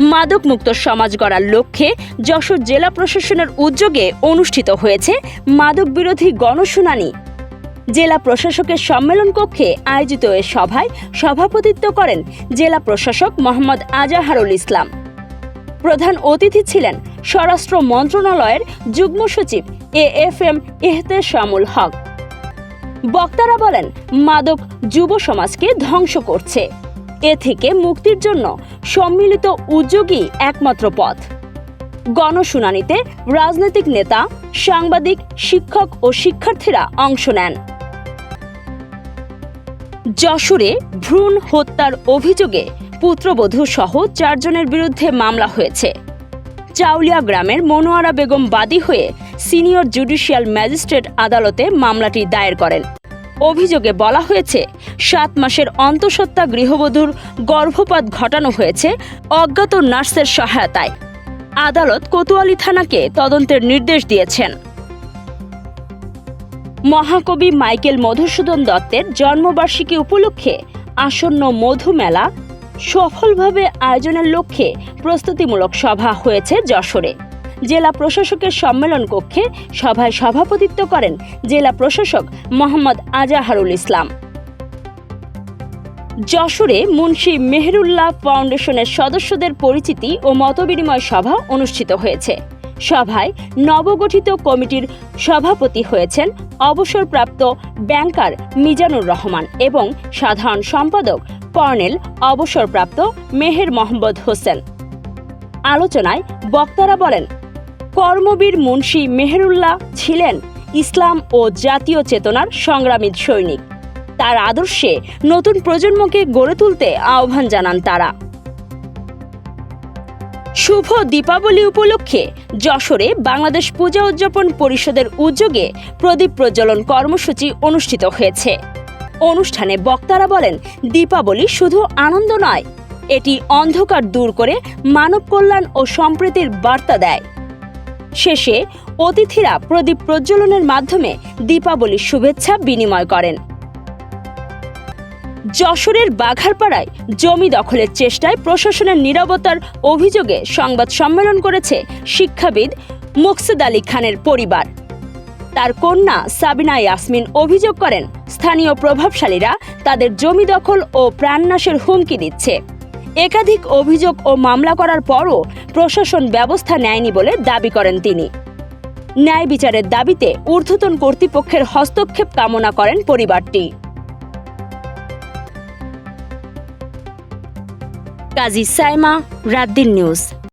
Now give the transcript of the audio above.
মাদকমুক্ত সমাজ গড়ার লক্ষ্যে যশোর জেলা প্রশাসনের উদ্যোগে অনুষ্ঠিত হয়েছে মাদক বিরোধী গণশুনানি। জেলা প্রশাসকের সম্মেলন কক্ষে আয়োজিত এ সভায় সভাপতিত্ব করেন জেলা প্রশাসক মোহাম্মদ আজাহারুল ইসলাম। প্রধান অতিথি ছিলেন স্বরাষ্ট্র মন্ত্রণালয়ের যুগ্ম সচিব A F M Ehteshamul Haque. বক্তারা বলেন, মাদক যুব সমাজকে ধ্বংস করছে। এ থেকে মুক্তির জন্য সম্মিলিত উদ্যোগই একমাত্র পথ। গণশুনানিতে রাজনৈতিক নেতা, সাংবাদিক, শিক্ষক ও শিক্ষার্থীরা অংশ নেন। যশোরে ভ্রূণ হত্যার অভিযোগে পুত্রবধূ সহ চারজনের বিরুদ্ধে মামলা হয়েছে। চাউলিয়া গ্রামের মনোয়ারা বেগম বাদী হয়ে সিনিয়র জুডিশিয়াল ম্যাজিস্ট্রেট আদালতে মামলাটি দায়ের করেন। অভিযোগে বলা হয়েছে, সাত মাসের অন্তঃসত্ত্বা গৃহবধূর গর্ভপাত ঘটানো হয়েছে অজ্ঞাত নার্সের সহায়তায়। আদালত কোতোয়ালি থানাকে তদন্তের নির্দেশ দিয়েছেন। মহাকবি মাইকেল মধুসূদন দত্তের জন্মবার্ষিকী উপলক্ষে আসন্ন মধু মেলা সফলভাবে আয়োজনের লক্ষ্যে প্রস্তুতিমূলক সভা হয়েছে যশোরে। জেলা প্রশাসকের সম্মেলন কক্ষে সভায় সভাপতিত্ব করেন জেলা প্রশাসক মোহাম্মদ আজাহারুল ইসলাম। যশোরে মুন্সি মেহরুল্লাহ ফাউন্ডেশনের সদস্যদের পরিচিতি ও মতবিনিময় সভা অনুষ্ঠিত হয়েছে। সভায় নবগঠিত কমিটির সভাপতি হয়েছেন অবসরপ্রাপ্ত ব্যাংকার মিজানুর রহমান এবং সাধারণ সম্পাদক কর্নেল অবসরপ্রাপ্ত মেহের মোহাম্মদ হোসেন। আলোচনায় বক্তারা বলেন কর্মবীর মুন্সি মেহেরুল্লাহ ছিলেন ইসলাম ও জাতীয় চেতনার সংগ্রামী সৈনিক। তার আদর্শে নতুন প্রজন্মকে গড়ে তুলতে আহ্বান জানান তারা। শুভ দীপাবলি উপলক্ষে যশোরে বাংলাদেশ পূজা উদযাপন পরিষদের উদ্যোগে প্রদীপ প্রজ্বলন কর্মসূচি অনুষ্ঠিত হয়েছে। অনুষ্ঠানে বক্তারা বলেন, দীপাবলি শুধু আনন্দ নয়, এটি অন্ধকার দূর করে মানব কল্যাণ ও সম্প্রীতির বার্তা দেয়। শেষে অতিথিরা প্রদীপ প্রজ্বলনের মাধ্যমে দীপাবলির শুভেচ্ছা বিনিময় করেন। যশোরের বাঘারপাড়ায় জমি দখলের চেষ্টায় প্রশাসনের নিরবতার অভিযোগে সংবাদ সম্মেলন করেছে শিক্ষাবিদ মুকসুদ আলী খানের পরিবার। তার কন্যা সাবিনা ইয়াসমিন অভিযোগ করেন, স্থানীয় প্রভাবশালীরা তাদের জমি দখল ও প্রাণনাশের হুমকি দিচ্ছে। একাধিক অভিযোগ ও মামলা করার পরও প্রশাসন ব্যবস্থা নেয়নি বলে দাবি করেন তিনি। ন্যায় বিচারের দাবিতে ঊর্ধ্বতন কর্তৃপক্ষের হস্তক্ষেপ কামনা করেন পরিবারটি। কাজী সাইমা রাদ্দিন নিউজ।